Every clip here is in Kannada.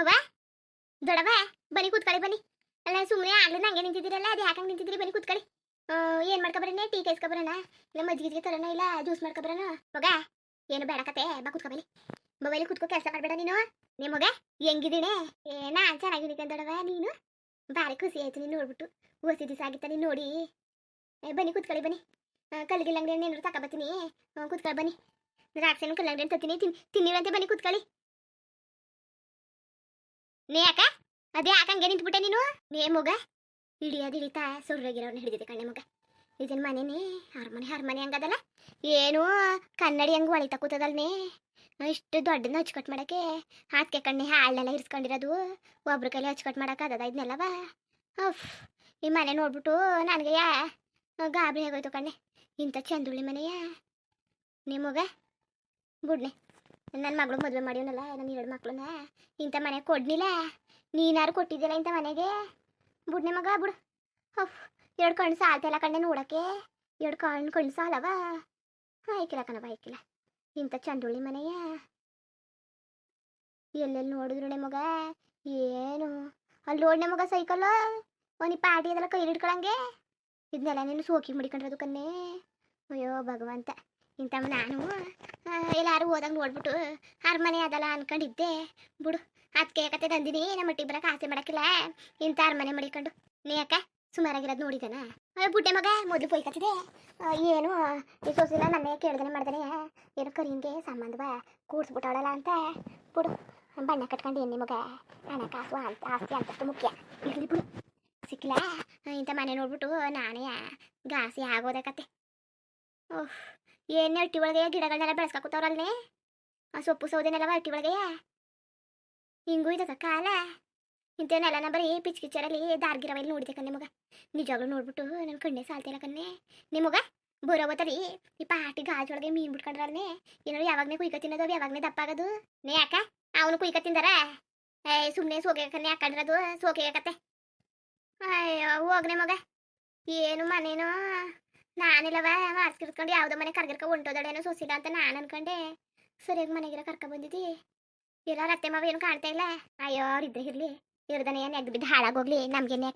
ಅವ್ವ ದೊಡವ ಬನ್ನಿ ಕೂತ್ಕೊಳ್ಳಿ, ಬನ್ನಿ. ಅಲ್ಲ ಸುಮ್ಮನೆ ಆಗ್ಲಿಂದ ಹಂಗೆ ನಿಂತಿದ್ದೀರಲ್ಲ, ಅದು ಯಾಕಂಗೆ ನಿಂತಿದ್ದೀರಿ? ಬನ್ನಿ ಕೂತ್ಕೊಳ್ಳಿ. ಏನ್ ಮಾಡ್ಕೊಬರೋಣ ಟೀ ಕಾಯಿಸ್ಕೊಬರೋಣ ಇಲ್ಲ, ಮಜ್ಜಿಗೆ ತರೋಣ, ಇಲ್ಲ, ಜ್ಯೂಸ್ ಮಾಡ್ಕೊಬರೋಣ ಮಗ, ಏನು ಬೇಡ ಕತೆ, ಬಾ ಕೂತ್ಕೊಬಲಿ ಮೊಬೈಲ್ ಕೂತ್ಕೋ ಕೆಲಸ ಮಾಡಬೇಡ ನೀನು. ನಿಮ್ಮ ಮಗ ಹೆಂಗಿದೀನಿ ಏನ ನಾನ್ ಚೆನ್ನಾಗಿದ್ದೀನಿ ದೊಡವ ನೀನು? ಭಾರಿ ಖುಷಿ ಆಯ್ತು ನೀನು ನೋಡ್ಬಿಟ್ಟು. ಓಸಿ ದಿವಸ ಆಗಿತ್ತ ನೀನು ನೋಡಿ. ಬನ್ನಿ ಕೂತ್ಕೊಳ್ಳಿ, ಬನ್ನಿ. ಕಲ್ಲಿಗಿಲ್ಲ ಅಂಗಡಿ ಏನಾದ್ರು ತಗೊಬತ್ತೀನಿ ಕೂತ್ಕೊಳ್ಳಿ, ಬನ್ನಿ. ರಾಕ್ಷನ ಕಲ್ಲಂಗಡಿ ತತ್ತೀನಿ ತಿನ್ ತಿನ್ನಿರಂತೆ ಬನ್ನಿ ಕೂತ್ಕೊಳ್ಳಿ. ನೀ ಯಾಕ? ಅದೇ ಯಾಕಂಗೆ ನಿಂತ್ಬಿಟ್ಟೆ ನೀನು? ನೇ ಮಗ? ಹಿಡಿಯೋದು ಹಿಡಿತಾ ಸುರ್ರಾಗಿರೋರ್ನ ಹಿಡಿದಿದೆ ಕಣ್ಣೆ ಮಗ. ಇದನ್ ಮನೆನೇ ಹರ್ಮನೆ ಹರಮನೆ ಹಂಗದಲ್ಲ? ಏನು ಕನ್ನಡಿ ಹಂಗೆ ಒಳಿತ ಕೂತದಲ್ನೇ? ಇಷ್ಟು ದೊಡ್ಡನ ಹಚ್ಕಟ್ ಮಾಡಕ್ಕೆ ಹಾತ್ಕೆ ಕಣ್ಣೆ ಹಾಳೆಲ್ಲ ಇರಿಸ್ಕೊಂಡಿರೋದು ಒಬ್ರ ಕೈಲಿ ಹಚ್ಕಟ್ ಮಾಡಕ್ಕೆ ಅದದ ಇದನ್ನೆಲ್ಲವ ಅಫ್ ಈ ಮನೆ ನೋಡ್ಬಿಟ್ಟು ನನಗೆ ಯಾ, ಗಾಬರಿ ಆಗೋಯ್ತು ಕಣ್ಣೆ. ಇಂಥ ಚಂದುಳ್ಳಿ ಮನೆಯ? ನಿಮಗ ಬುಡ್ನೆ ನನ್ನ ಮಗಳು ಮದುವೆ ಮಾಡಿವನಲ್ಲ ನನ್ನ ಎರಡು ಮಕ್ಳನ್ನ. ಇಂಥ ಮನೆಗೆ ಕೊಡ್ಲಿಲ್ಲ ನೀನಾರು ಕೊಟ್ಟಿದ್ದಿಲ್ಲ ಇಂಥ ಮನೆಗೆ? ಬುಡ್ನೆ ಮಗ, ಬಿಡು. ಹಫ್, ಎರಡು ಕಣ್ಣು ಸಾಲ್ತಿಲ್ಲ ಕಣ್ಣೆ ನೋಡಕ್ಕೆ. ಎರಡು ಕಣ್ಣು ಕಣ್ಣು ಸಾಲವ. ಆಯ್ಕಿಲ್ಲ ಕಣವ ಆಯ್ಕಿಲ್ಲ ಇಂಥ ಚಂದುಳ್ಳಿ ಮನೆಯ. ಎಲ್ಲೆಲ್ಲಿ ನೋಡಿದ್ರು ಮಗ? ಏನು? ಅಲ್ಲಿ ನೋಡ್ನೆ ಮಗ ಸೈಕಲ್? ಒಂದು ಪಾಟಿ ಅದೆಲ್ಲ ಕೈ ಹಿಡ್ಕೊಳಂಗೆ? ಇದನ್ನೆಲ್ಲ ನೀನು ಸೋಕಿ ಮುಡಿಕೊಂಡ್ರದು ಕನ್ನೇ ಅಯ್ಯೋ ಭಗವಂತ. ಇಂಥ ನಾನು ಎಲ್ಲರೂ ಹೋದಾಗ ನೋಡ್ಬಿಟ್ಟು ಅರಮನೆ ಅದಲ್ಲ ಅನ್ಕೊಂಡಿದ್ದೆ. ಬಿಡು ಅದಕ್ಕೆ ಕತೆ ತಂದಿನಿ, ನಮ್ಮ ಒಟ್ಟಿಗೆ ಬರಕ್ಕೆ ಆಸೆ ಮಾಡಕ್ಕಿಲ್ಲ. ಇಂಥ ಅರಮನೆ ಮಡಿಕೊಂಡು, ನೀ ಯಾಕೆ ಸುಮಾರಾಗಿರೋದು ನೋಡಿದನ? ಬುಡ್ಡೆ ಮಗ, ಮೊದಲು ಪೊಯ್ಕತ್ತಿದೆ. ಏನು, ಈ ಸೊಸಿನ ನನ್ನೇ ಕೇಳ್ದನೆ ಮಾಡ್ದಾನೆ. ಏನು ಕರೀನ್ಗೆ ಸಂಬಂಧ ಕೂಡ್ಸ್ಬಿಟ್ಟವಳಲ್ಲ ಅಂತ. ಬಿಡು, ಬಣ್ಣ ಕಟ್ಕೊಂಡು ಎಣ್ಣೆ ಮಗ, ಹಣ ಕಾಸು ಅಂತ, ಆಸ್ತಿ ಅಂತಷ್ಟು ಮುಖ್ಯ. ಇರ್ಲಿ ಬಿಡು. ಸಿಕ್ಕಿಲ್ಲ. ಇಂಥ ಮನೆ ನೋಡ್ಬಿಟ್ಟು ನಾನೇ ಗಾಸಿ ಆಗೋದೆ ಕತೆ. ಓಹ್. ಏನೇ ಅಟ್ಟಿ ಒಳಗೆ ಗಿಡಗಳನ್ನೆಲ್ಲ ಬೆಳೆಸ್ಕೊತಾವ್ರಲ್ನೇ ಆ ಸೊಪ್ಪು ಸೌದೆನೆಲ್ಲ ಅಟ್ಟಿ ಒಳಗೆ? ಹಿಂಗೂ ಇದಕ್ಕ ಕಾಲ? ಇಂಥವನ್ನೆಲ್ಲ ಬರೀ ಪಿಚ್ ಕಿಚ್ಚರಲ್ಲಿ ದಾರ್ಗಿರವಲ್ಲಿ ನೋಡಿದೆ ಕಣ್ಣೆ ಮಗ ನಿಜವಾಗ್ಲೂ ನೋಡ್ಬಿಟ್ಟು ನನ್ನ ಕಣ್ಣೆ ಸಾಲ್ತಿಲ್ಲ ಕಣ್ಣೆ. ನಿಮಗ? ಬರೋಬತ್ತರಿ ಈ ಪಾಟಿ ಗಾಜೊಳಗೆ ಮೀನ್ ಬಿಟ್ಕೊಂಡ್ರಲ್ನೇ ಏನೋ ಯಾವಾಗನೇ ಕುಯ್ಕ ತಿನ್ನೋದು ಯಾವಾಗನೇ ದಪ್ಪ ನೇ ಯಾಕ ಅವನು ಕುಯ್ಕ ತಿಂದಾರ? ಏ ಸುಮ್ಮನೆ ಸೋಗೆ ಕಣ್ಣೆ ಹಾಕೊಂಡಿರೋದು ಸೋಕೆ ಅಯ್ಯೋ, ಹೋಗ್ನೆ ಮಗ. ಏನು ಮನೇನೋ? ನಾನಿಲ್ಲವ ಮಾಡ್ಸ್ಕಿರ್ಕೊಂಡು ಯಾವುದೋ ಮನೆ ಕರ್ಗಿರ್ಕ ಏನೋ ಸೋಸಿಲ್ಲ ಅಂತ ನಾನು ಅನ್ಕೊಂಡೆ. ಸರಿಯಾಗಿ ಮನೆಗಿರ ಕರ್ಕ ಬಂದಿದ್ದಿ ಇರೋ ರತ್ತೆ ಮಾವ ಏನು ಕಾಣ್ತಾ ಇಲ್ಲ. ಅಯ್ಯೋ, ಅವ್ರಿದ್ರೆ ಇರ್ಲಿ. ಇರ್ದನೆ ಏನು ಬಿದ್ದು ಹಾಳಾಗೋಗ್ಲಿ. ನಮ್ಗೇನು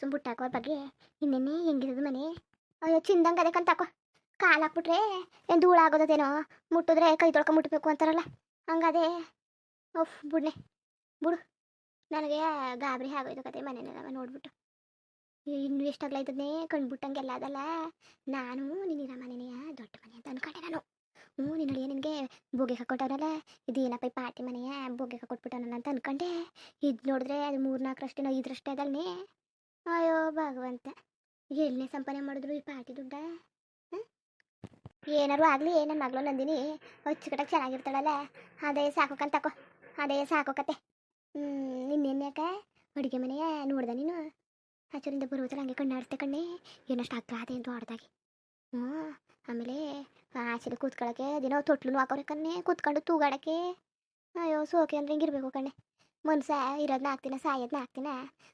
ಸುಮ್ ಬಿಟ್ಟಾಕೋ ಬಗ್ಗೆ. ಇನ್ನೇನೆ ಹೆಂಗಿರೋದು ಮನೆ? ಅಯ್ಯೋ, ಚಿಂದಂಗೆ ಅದಕ್ಕಂತ ತಕೋ ಕಾಲು ಹಾಕ್ಬಿಟ್ರೆ ಏನು ಧೂಳಾಗೋದೇನೋ ಮುಟ್ಟಿದ್ರೆ ಕೈ ತೊಳ್ಕ ಮುಟ್ಬೇಕು ಅಂತಾರಲ್ಲ. ಹಂಗದೆ. ಓಫ್ ಬುಡ್ನೆ. ಬಿಡು. ನನಗೆ ಗಾಬರಿ ಆಗೋಯ್ತು ಕತೆ ಮನೆನೆಲ್ಲ ನೋಡ್ಬಿಟ್ಟು. ಇನ್ನು ಎಷ್ಟಾಗ್ಲೈತದ್ನೇ ಕಂಡ್ಬಿಟ್ಟಂಗೆಲ್ಲ ಅದಲ್ಲ. ನಾನು ನಿನ್ನ ಮನೆಯ ದೊಡ್ಡ ಮನೆ ಅಂತ ಅನ್ಕೊಂಡೆ ನಾನು. ಹ್ಞೂ, ನಿನ್ನ ನಿನಗೆ ಬೋಗೆ ಹಾಕೊಟ್ಟವ್ರಲ್ಲ ಇದೇನಪ್ಪ ಈ ಪಾರ್ಟಿ ಮನೆಯ ಬೋಗೆ ಹಾಕೊಟ್ಬಿಟ್ಟವನಲ್ಲ ಅಂತ ಅನ್ಕೊಂಡೆ. ಇದು ನೋಡಿದ್ರೆ ಅದು ಮೂರು ನಾಲ್ಕರಷ್ಟೇನೋ ಐದರಷ್ಟೇ ಅದಲ್ನೇ ಅಯ್ಯೋ, ಭಗವಂತ. ಎಲ್ಲೇ ಸಂಪಾದನೆ ಮಾಡಿದ್ರು ಈ ಪಾರ್ಟಿ ದುಡ್ಡ? ಏನಾರು ಆಗಲಿ ನನ್ನ ಮಗಳು ನಂದಿನಿ. ಅಚ್ಚುಕಟ್ಟಾಗಿ ಚೆನ್ನಾಗಿರ್ತಾಳಲ್ಲ. ಅದೇ ಸಾಕೋಕಂತಕೋ ಅದೇ ಸಾಕೋಕತ್ತೆ ಹ್ಞೂ ನಿನ್ನೇನು ಯಾಕೆ? ಅಡುಗೆ ಮನೆಯ ನೋಡ್ದೆ ನೀನು? ಆಚರಿಂದ ಬರುವುದಲ್ಲ ಹಂಗೆ ಕಣ್ಣಾಡಿಸ್ದೆ ಕಣ್ಣೆ, ಏನಷ್ಟು ಅಗ್ರ ಅದೇ ಅಂತ ಹೊಡೆದಾಗಿ ಹ್ಞೂ, ಆಮೇಲೆ ಆಚೆಲಿ ಕೂತ್ಕೊಳ್ಳೋಕೆ ದಿನ ತೊಟ್ಲು ಹಾಕೋರೆ ಕಣ್ಣೆ, ಕೂತ್ಕೊಂಡು ತೂಗಾಡಕ್ಕೆ. ಅಯ್ಯೋ, ಸೋಕೆ ಅಂದ್ರೆ ಹಿಂಗಿರ್ಬೇಕು ಕಣ್ಣೆ. ಮನ್ಸ ಇರೋದನ್ನ ಹಾಕ್ತೀನ ಸಾಯೋದನ್ನ ಹಾಕ್ತೀನ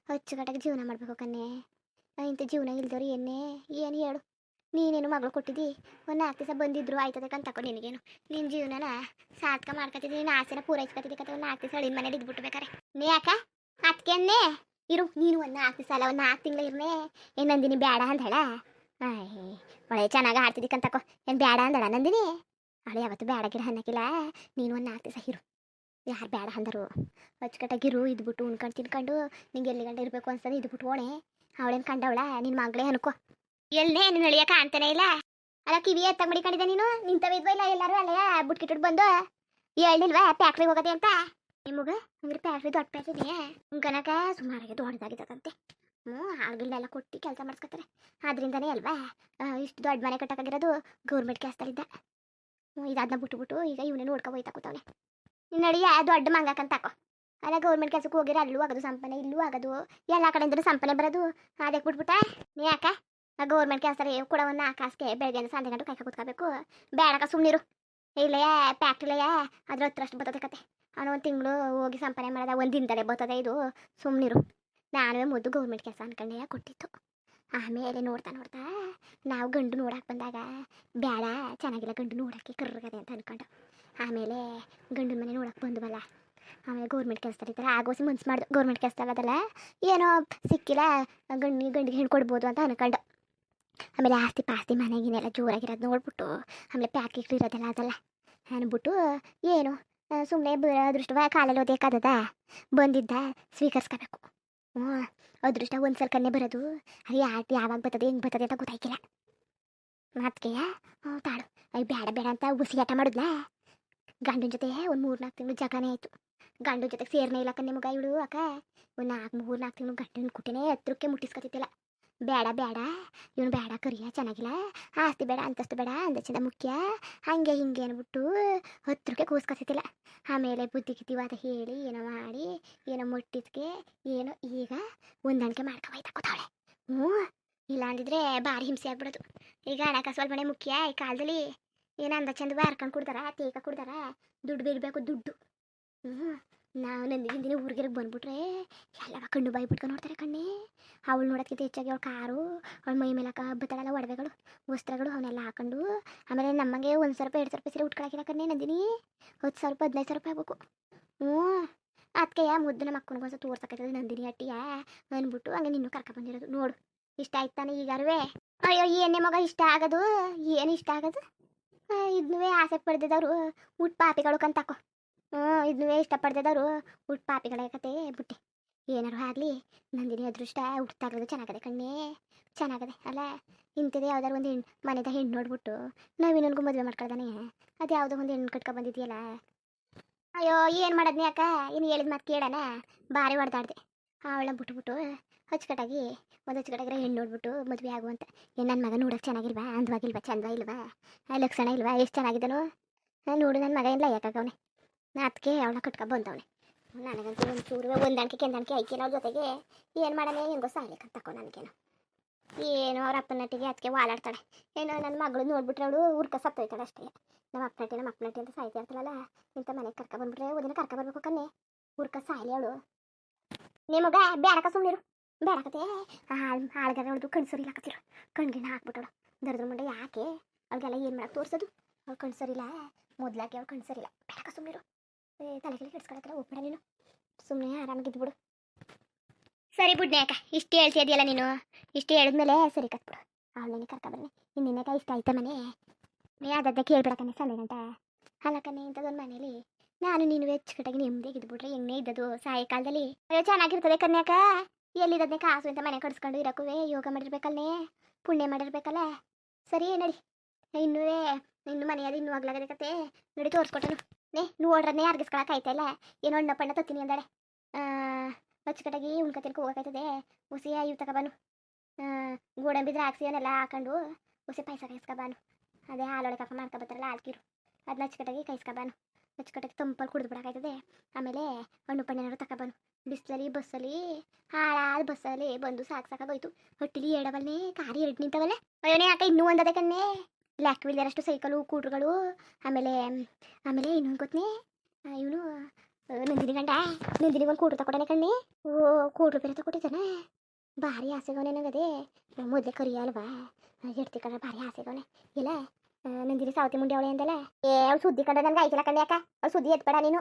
ಅಚ್ಚುಕಟ್ಟಾಗಿ ಜೀವನ ಮಾಡಬೇಕು ಕಣ್ಣೆ. ಇಂಥ ಜೀವನ ಇಲ್ದವ್ರು ಏನೇ ಏನು ಹೇಳು? ನೀನೇನು ಮಗಳು ಕೊಟ್ಟಿದ್ದಿ? ಒಂದು ನಾಲ್ಕು ದಿವಸ ಬಂದಿದ್ರು, ಆಯ್ತದೆ ತಕೊ ನಿನಗೇನು. ನಿನ್ನ ಜೀವನನ ಸಾಧಕ ಮಾಡ್ಕೊತಿದ್ದೀನಿ ನಿನ್ನ ಆಸೆನ ಪೂರೈಸ್ಕೊತಿದ್ದಿ ಕತೆ ಒಂದು ನಾಲ್ಕು ದಿವಸ ಅಳಿನ ಮನೇಲಿ ಇದ್ಬಿಟ್ಟು ನೀ ಯಾಕ? ಅದಕ್ಕೆ ಇರು, ನೀನು ಒಂದು ನಾಲ್ಕು ಅಲ್ಲ, ಒಂದು ನಾಲ್ಕು ತಿಂಗಳು ಇರ್ನೇ ಏನು ನಂದಿನಿ ಬೇಡ ಅಂದಳ? ಆಯ್ ಒಳ್ಳೆ ಚೆನ್ನಾಗಿ ಆಡ್ತಿದ್ದಿ ಕಂತಕೋ ಏನು ಬೇಡ ಅಂದಳ ನಂದಿನಿ? ಅವಳು ಯಾವತ್ತು ಬೇಡ ಗಿಡ ಅನ್ನಕ್ಕಿಲ್ಲ ನೀನು ಒಂದು ನಾಲ್ಕು ದಿವಸ ಇರು. ಯಾರು ಬೇಡ ಅಂದರು? ಅಚ್ಚುಕಟ್ಟಾಗಿರು, ಇದ್ಬಿಟ್ಟು ಉಣ್ಕೊಂಡು ತಿನ್ಕೊಂಡು, ನಿಂಗೆ ಎಲ್ಲಿ ಗಂಟೆ ಇರಬೇಕು ಅನ್ಸದೆ ಇದ್ಬಿಟ್ಟು ಓಣೆ. ಅವಳೇನು ಕಂಡವಳ? ನಿನ್ನ ಮಗಳೇ ಅನ್ಕೋ. ಎಲ್ಲೇ? ನಿನ್ನ ಅಳಿಯ ಕಾಣ್ತಾನೆ ಇಲ್ಲ? ಅಲ್ಲ, ಕಿವಿ ಎತ್ತಾಗ ಮಡಿಕೊಂಡಿದ್ದೆ ನೀನು? ನಿಂತವಿದ್ವ ಇಲ್ಲ? ಎಲ್ಲರೂ ಅಲ್ಲೇ ಬುಟ್ಕಿಟ್ಟು ಬಂದು? ಹೇಳಿಲ್ವಾ ಪ್ಯಾಕ್ಟ್ರಿಗೆ ಹೋಗದೆ ಅಂತ? ನಿಮಗ? ಹಂಗ್ರೆ ಪ್ಯಾಟ್ರಿ ದೊಡ್ಡ ಫ್ಯಾಕ್ಟ್ರಿ ಕನಕ ಸುಮಾರಿಗೆ ದೊಡ್ಡದಾಗಿದ್ದದಂತೆ ಹ್ಞೂ ಹಾಳ್ಗಳೆಲ್ಲ ಕೊಟ್ಟು ಕೆಲಸ ಮಾಡಿಸ್ಕೊತಾರೆ ಆದ್ರಿಂದನೇ ಅಲ್ವಾ? ಇಷ್ಟು ದೊಡ್ಡ ಮನೆ ಕಟ್ಟಕ್ಕಾಗಿರೋದು ಗೌರ್ಮೆಂಟ್ ಕೆಲಸದಲ್ಲಿದ್ದ. ಇದನ್ನ ಬಿಟ್ಬಿಟ್ಟು ಈಗ ಇವನೇ ನೋಡ್ಕೊ ಹೋಯ್ತಾ ಕೂತವನೆ. ನಡಿ ದೊಡ್ಡ ಮಂಗಾಕಂತ ಹಾಕೋ. ಅಲ್ಲ ಗೌರ್ಮೆಂಟ್ ಕೆಲಸಕ್ಕೆ ಹೋಗಿರೋ ಅಲ್ಲೂ ಆಗೋದು, ಸಂಪನೆ ಇಲ್ಲೂ ಆಗೋದು. ಎಲ್ಲ ಕಡೆಯಿಂದ ಸಂಪನೆ ಬರೋದು. ಅದಕ್ಕೆ ಬಿಟ್ಬಿಟ್ಟ? ನೀ ಯಾಕ? ಗೌರ್ಮೆಂಟ್ ಕೆಲಸ ಕೂಡ ಒಂದು ಆಕಾಶಕ್ಕೆ ಬೆಳಗ್ಗೆ ಸಂಜೆ ಗಂಟು ಕಾಯ್ಕ ಕೂತ್ಕೋಬೇಕು. ಬೇಡಕ ಸುಮ್ಮನಿರು ಇಲ್ಲಯ್ಯ ಪ್ಯಾಕ್ಟ್ರಿಲಯ್ಯ ಅದ್ರ ಹತ್ರಷ್ಟು ಬರ್ತದೆ ಕತೆ. ಅವನು ಒಂದು ತಿಂಗಳು ಹೋಗಿ ಸಂಪಾದನೆ ಮಾಡಿದ, ಒಂದು ದಿನದಲ್ಲೇ ಬರ್ತದೆ ಇದು. ಸುಮ್ಮನಿರು ನಾನು ಮೊದಲು ಗೌರ್ಮೆಂಟ್ ಕೆಲಸ ಅನ್ಕೊಂಡೆ ಕೊಟ್ಟಿತ್ತು. ಆಮೇಲೆ ನೋಡ್ತಾ ನೋಡ್ತಾ ನಾವು ಗಂಡು ನೋಡಕ್ಕೆ ಬಂದಾಗ ಬೇಡ ಚೆನ್ನಾಗಿಲ್ಲ ಗಂಡು ನೋಡೋಕ್ಕೆ ಕರ್ರಗದೆ ಅಂತ ಅಂದ್ಕೊಂಡು ಆಮೇಲೆ ಗಂಡು ಮನೆ ನೋಡಕ್ಕೆ ಬಂದ್ವಲ್ಲ, ಆಮೇಲೆ ಗೌರ್ಮೆಂಟ್ ಕೆಲಸದಲ್ಲಿ ಇದ್ದಾರೆ ಆಗೋಸಿ ಮನ್ಸು ಮಾಡ್ದು. ಗೌರ್ಮೆಂಟ್ ಕೆಲಸ ಅದಲ್ಲ ಏನೋ ಸಿಕ್ಕಿಲ್ಲ, ಗಂಡು, ಗಂಡಿಗೆ ಹೆಣ್ಣು ಕೊಡ್ಬೋದು ಅಂತ ಅನ್ಕೊಂಡು. ಆಮೇಲೆ ಆಸ್ತಿ ಪಾಸ್ತಿ ಮನೆಗಿನೆಲ್ಲ ಜೋರಾಗಿರೋದು ನೋಡ್ಬಿಟ್ಟು, ಆಮೇಲೆ ಪ್ಯಾಕೆಟ್ ಇರೋದೆಲ್ಲ ಅದಲ್ಲ ಅಂದ್ಬಿಟ್ಟು ಏನು ಸುಮ್ಮನೆ ಅದೃಷ್ಟವ ಕಾಲಲ್ಲಿ ಓದಬೇಕಾದದ ಬಂದಿದ್ದ ಸ್ವೀಕರಿಸ್ಕೋಬೇಕು. ಹ್ಞೂ ಅದೃಷ್ಟ ಒಂದು ಸಲ ಕನ್ನೆ ಬರೋದು. ಅದು ಯಾ, ಯಾವಾಗ ಬರ್ತದೆ, ಹೆಂಗೆ ಬರ್ತದೆ ಅಂತ ಗೊತ್ತಾಯ್ಕಿಲ್ಲ. ಅದಕ್ಕೆ ತಾಳು. ಅಯ್ಯ ಬೇಡ ಬೇಡ ಅಂತ ಉಸಿಯಾಟ ಮಾಡಿದ್ಲ? ಗಂಡನ ಜೊತೆ ಒಂದು ಮೂರು ನಾಲ್ಕು ತಿಂಗಳು ಜಗನೇ ಆಯಿತು. ಗಂಡನ ಜೊತೆ ಸೇರ್ನೇ ಇಲ್ಲ ಕನ್ನೆ ಮಗ ಇವಳು ಅಕ್ಕ. ಒಂದು ನಾಲ್ಕು ಮೂರು ನಾಲ್ಕು ತಿಂಗಳು ಗಂಡನ ಕುಟ್ಟಿನೇ ಹತ್ರಕ್ಕೆ ಮುಟ್ಟಿಸ್ಕೊತಿದ್ದಿಲ್ಲ. ಬೇಡ ಬೇಡ. ಇವನು ಬೇಡ, ಕರಿಯ, ಚೆನ್ನಾಗಿಲ್ಲ. ಆಸ್ತಿ ಬೇಡ, ಅಂತಸ್ತು ಬೇಡ ಅಂದಚಿಂದ ಮುಖ್ಯ. ಹಂಗೆ, ಹಿಂಗೆ ಅಂದ್ಬಿಟ್ಟು ಹತ್ರಕ್ಕೆ ಕೂಸ್ಕೊತಿದ್ದಿಲ್ಲ. ಆಮೇಲೆ ಬುದ್ಧಿ ಗಿದ್ದಿವಾದ ಹೇಳಿ, ಏನೋ ಮಾಡಿ, ಏನೋ ಮುಟ್ಟಿದ್ಕೆ, ಏನೋ ಈಗ ಹೊಂದಾಣಿಕೆ ಮಾಡ್ಕೊ ಹೋಯ್ತಾ ಕೂತಾವಳೆ ಹ್ಞೂ ಇಲ್ಲ ಅಂದಿದ್ರೆ ಭಾರಿ ಹಿಂಸೆ ಆಗ್ಬಿಡೋದು. ಈಗ ಹಣಕಾಸು ಮನೆ ಮುಖ್ಯ ಈ ಕಾಲದಲ್ಲಿ. ಏನು ಅಂದ ಚಂದ, ಬಾರ್ಕೊಂಡು ಕೊಡ್ತಾರ ತೇಕ ಕೊಡ್ತಾರ ದುಡ್ಡು ಬೇಡಬೇಕು ದುಡ್ಡು. ಹ್ಞೂ. ನಾವು ನಂದಿನ ದಿನ ಊರಿಗೆ ಬಂದ್ಬಿಟ್ರೆ ಎಲ್ಲ ಕಣ್ಣು ಬಾಯಿ ಬಿಟ್ಕೊಂಡು ನೋಡ್ತಾರೆ ಕಣ್ಣೆ. ಅವಳು ನೋಡೋದಕ್ಕಿಂತ ಹೆಚ್ಚಾಗಿ ಅವಳು ಕಾರು, ಅವಳ ಮೈ ಮೇಲೆ ಬತ್ತಳಲ್ಲ ಒಡವೆಗಳು, ವಸ್ತ್ರಗಳು ಅವನ್ನೆಲ್ಲ ಹಾಕೊಂಡು ಆಮೇಲೆ ನಮಗೆ ಒಂದು ಸಾವಿರ ರೂಪಾಯಿ ಎರಡು ಸಾವಿರ ರೂಪಾಯಿ ಸೀರೆ ಉಟ್ಕೊಳಕಿಲ್ಲ ಕಣ್ಣೆ ನಂದಿನಿ. ಹತ್ತು ಸಾವಿರ ರೂಪಾಯಿ ಹದಿನೈದು ಸಾವಿರ ರೂಪಾಯಿ ಆಗ್ಬೇಕು. ಹ್ಞೂ ಅದಕ್ಕೆ ಮುದ್ದು ನಮ್ಮ ಅಕ್ಕನಿಗೆ ಒಂದು ತೋರ್ಸಕತ್ತದ ನಂದಿನಿ ಅಟ್ಟಿಯ ಅಂದ್ಬಿಟ್ಟು ಹಂಗೆ ನಿನ್ನೂ ಕರ್ಕ ಬಂದಿರೋದು ನೋಡು. ಇಷ್ಟ ಆಯ್ತಾನೆ ಈಗ ಈಗಾರುವೆ ಅಯ್ಯೋ ಏನೇ ಮಗ ಇಷ್ಟ ಆಗೋದು, ಏನು ಇಷ್ಟ ಆಗೋದು? ಇದನ್ನೂ ಆಸೆ ಪಡೆದಿದ್ದವರು ಊಟ ಪಾಪಿಗಳು ಕಂತಾಕೋ. ಇದನ್ನೇ ಇಷ್ಟಪಡ್ತಿದ್ದವರು ಹುಟ್ಟು ಪಾಪಿಗಳ ಕತೆ ಬುಟ್ಟಿ. ಏನಾರು ಆಗಲಿ, ನಂದಿನಿ ಅದೃಷ್ಟ ಇರೋದು ಚೆನ್ನಾಗದೆ ಕಣ್ಣೇ. ಚೆನ್ನಾಗದೆ, ಅಲ್ಲ ಇಂಥದ್ದು ಯಾವ್ದಾರು ಒಂದು ಹೆಣ್ಣು ಮನೆದ ಹೆಣ್ಣು ನೋಡ್ಬಿಟ್ಟು ನವೀನನ್ಗೂ ಮದುವೆ ಮಾಡ್ಕೊಳ್ದಾನೆ. ಅದು ಯಾವುದೋ ಒಂದು ಹೆಣ್ಣು ಕಟ್ಕೊ ಬಂದಿದೆಯಲ್ಲ ಅಯ್ಯೋ, ಏನು ಮಾಡೋದ್ನಿ ಅಕ್ಕ? ಇನ್ನು ಹೇಳಿದ ಮಾತು ಕೇಳೋಣ. ಭಾರಿ ಹೊಡೆದಾಡ್ದೆ ಅವಳ ಬಿಟ್ಬಿಟ್ಟು ಅಚ್ಚುಕಟ್ಟಾಗಿ ಒಂದು ಅಚ್ಚುಕಟ್ಟಾಗಿರೋ ಹೆಣ್ಣು ನೋಡ್ಬಿಟ್ಟು ಮದುವೆ ಆಗುವಂತ. ಏನು ನನ್ನ ಮಗ ನೋಡೋಕೆ ಚೆನ್ನಾಗಿಲ್ವಾ? ಅಂದವಾಗಿಲ್ವಾ? ಚಂದ ಇಲ್ವಾ? ಲಕ್ಷಣ ಇಲ್ವಾ? ಎಷ್ಟು ಚೆನ್ನಾಗಿದ್ದನು? ನಾನು ನೋಡು ನನ್ನ ಮಗ ಇಲ್ಲ ಯಾಕಾಗವನೆ ಅದಕ್ಕೆ ಅವಳ ಕಟ್ಕೊ ಬಂದವನೆ. ನನಗಂತೂ ಚೂರು ಹೊಂದಾಣಿಕೆ ಕೆಂದಾಣಿಕೆ ಐಕಿನ ಜೊತೆಗೆ. ಏನು ಮಾಡೋಣ, ಹೆಂಗೋ ಸಾಯ್ಲಿಕ್ಕೆ ತಕೋ ನನಗೇನು ಏನು ಅವ್ರ ಅಪ್ಪನ ಅದಕ್ಕೆ ವಾಲಾಡ್ತಾಳೆ. ಏನೋ ನನ್ನ ಮಗಳು ನೋಡ್ಬಿಟ್ರೆ ಅವಳು ಉರ್ಕ ಸತ್ತೋಯ್ತಾಳೆ ಅಷ್ಟೇ. ನಮ್ಮ ಅಪ್ಪನಟ್ಟಿ ನಮ್ಮ ಅಪ್ಪನಟ್ಟಿ ಅಂತ ಸಾಯ್ತಾ ಇರ್ತಾಳಲ್ಲ, ಇಂಥ ಮನೆಗೆ ಕರ್ಕ ಬಂದ್ಬಿಟ್ರೆ ಒಂದಿನ ಕರ್ಕ ಬರ್ಬೇಕು ಕನ್ನೆ ಉರ್ಕ ಸಾಯ್ಲಿ ಅವಳು. ನಿಮಗ ಬೇಡಕ ಸುಮ್ಮನಿರು ಬೇಡಕತೆ ಹಾಳು, ಹಾಳ್ಗಾರ ಅವಳದು ಕಣ್ಸರಿಲ್ಲ ಕತ್ತಿರು ಕಣ್ಗಿಣ ಹಾಕ್ಬಿಟ್ಟಳು ದರ್ದ್ರ ಮುಂಡೆ ಯಾಕೆ? ಅವ್ರಿಗೆಲ್ಲ ಏನು ಮಾಡೋಕೆ ತೋರ್ಸೋದು? ಅವ್ಳು ಕಣ್ಸರಿಲ್ಲ ಮೊದ್ಲಾಕಿ ಅವ್ಳು ಕಣ್ಸರಿಲ್ಲ ಬೇಡಕ ಸುಮ್ಮನಿರು ಏ ತಲೆಗೆ ಕೆಡ್ಸ್ಕೊಳಕ್ಕೆಲ್ಲ ಹೋಗ್ಬೇಡ ನೀನು. ಸುಮ್ಮನೆ ಆರಾಮಾಗಿದ್ಬಿಡು ಸರಿ ಬಿಡ್ನೆ ಅಕ್ಕ ಇಷ್ಟು ಹೇಳ್ತಿದ್ಯಲ್ಲ ನೀನು. ಇಷ್ಟು ಹೇಳಿದ್ಮೇಲೆ ಸರಿ ಕತ್ಬಿಡು ಅವಳೇನೆ ಕರ್ಕ ಬನ್ನಿ. ಇನ್ನೇನಕ ಇಷ್ಟ ಆಯ್ತಾ ಮನೆ? ನೀ ಅದಕ್ಕೆ ಕೇಳ್ಬಿಡಕನೆ ಸಂದೆ ಗಂಟ. ಅಲ್ಲಕನೆ ಇಂಥದೊಂದು ಮನೇಲಿ ನಾನು ನೀನು ಹೆಚ್ಚುಕಟ್ಟಾಗಿ ನೆಮ್ಮದಿಯಾಗಿ ಇದ್ಬಿಟ್ರೆ ಹೆಂಗೆ ಇದ್ದದು ಸಾಯಂಕಾಲದಲ್ಲಿ? ಅಯ್ಯೋ, ಚೆನ್ನಾಗಿರ್ತದೆ ಕನ್ಯಾಕ ಎಲ್ಲಿದ್ದೆ ಕಾಸು ಅಂತ ಮನೆ ಕಟ್ಸ್ಕೊಂಡು ಇರಕ್ಕುವೆ, ಯೋಗ ಮಾಡಿರ್ಬೇಕಲ್ಲೇ, ಪುಣ್ಯ ಮಾಡಿರ್ಬೇಕಲ್ಲ. ಸರಿ ನಡಿ. ಇನ್ನೂ ಇನ್ನು ಮನೆಯಾದ ಇನ್ನೂ ಆಗ್ಲಾಗದೆ ಕತೆ. ನೋಡಿ ತೋರಿಸ್ಕೊಟ್ಟನು. ನೇ ನೋಡ್ರನ್ನೇ ಅರ್ಗಿಸ್ಕೊಳಕ್ ಆಯ್ತಾ ಇಲ್ಲ? ಏನೋ ಹಣ್ಣ ಪಣ್ಣ ತತ್ತೀನಿ ಅಂದಾಳೆ. ಅಚ್ಚುಕಟ್ಟಾಗಿ ಉಣ್ಕ ತಿನ್ಕೊ ಹೋಗಕ್ಕಾಯ್ತದೆ ಹುಸಿ ಇವು ತಗೊಬಾನು ಗೋಡಂಬಿ ದ್ರಾಕ್ಷಿ ಅವನ್ನೆಲ್ಲ ಹಾಕೊಂಡು ಹುಸಿ ಪಾಯಸ ಕಾಯಿಸ್ಕೊಬಾನು ಅದೇ ಹಾಲೊಳಗೆ ಹಾಕೊಂಡು ಮಾಡ್ಕೊಬತ್ತಾರಲ್ಲ ಹಾಲ್ಕಿರು. ಅದನ್ನ ಅಚ್ಚುಕಟ್ಟಾಗಿ ಕಾಯಿಸ್ಕೊಬಾನು ಅಚ್ಚುಕಟ್ಟಾಗಿ ತಂಪಲ್ಲಿ ಕುಡಿದು ಬಿಡೋಕ್ಕಾಯ್ತದೆ ಆಮೇಲೆ ಹಣ್ಣು ಪಣ್ಣೇನಾದ್ರು ತಗೊಬಾನು ಬಿಸಿಲಲ್ಲಿ, ಬಸ್ಸಲ್ಲಿ, ಹಾಳಾದ ಬಸ್ಸಲ್ಲಿ ಬಂದು ಸಾಕು ಸಾಕಾಗೋಯ್ತು ಹೊಟ್ಟಿಲಿ ಎಡವಲ್ಲೇ ಕಾರಿ ಎರಡು ನಿಂತವಲ್ಲೇ ಅಯ್ಯೋನೇ ಯಾಕೆ ಇನ್ನೂ ಒಂದದ ಕಣ್ಣೆ. ಲ್ಯಾಕ್ ವೀಲರಷ್ಟು ಸೈಕಲು ಕೂಟ್ರುಗಳು ಆಮೇಲೆ ಆಮೇಲೆ ಇನ್ನೊಂದು ಗೊತ್ತನೇ ಇವನು ನಂದಿನಿ ಗಂಡ. ನಂದಿನಿ ಒಂದು ಕೂಟ್ರು ತಕೊಡನೆ ಕಣ್ಣಿ. ಓ ಕೂಟ್ರು ಬೇರೆ ತಕೊಟ್ಟಿದ್ದಾನೆ ಭಾರಿ ಆಸೆಗವನೆ ನನಗದೆ ಮೊದಲೇ ಕರಿಯ ಅಲ್ವಾ ಎಡ್ತಿ ಕಡೆ ಭಾರಿ ಆಸೆಗವನೆ. ಇಲ್ಲ ನಂದಿನಿ ಸಾವತಿ ಮುಂಡೆ ಅವಳೆ ಅಂದಲ್ಲ? ಏ, ಅವ್ಳು ಸುದ್ದಿ ಕಂಡ ನನಗೆ ಆಯ್ತಿಲ್ಲ ಕಣ್ಣೆ ಯಾಕ? ಅವ್ಳು ಸುದ್ದಿ ಎತ್ಬೇಡ ನೀನು.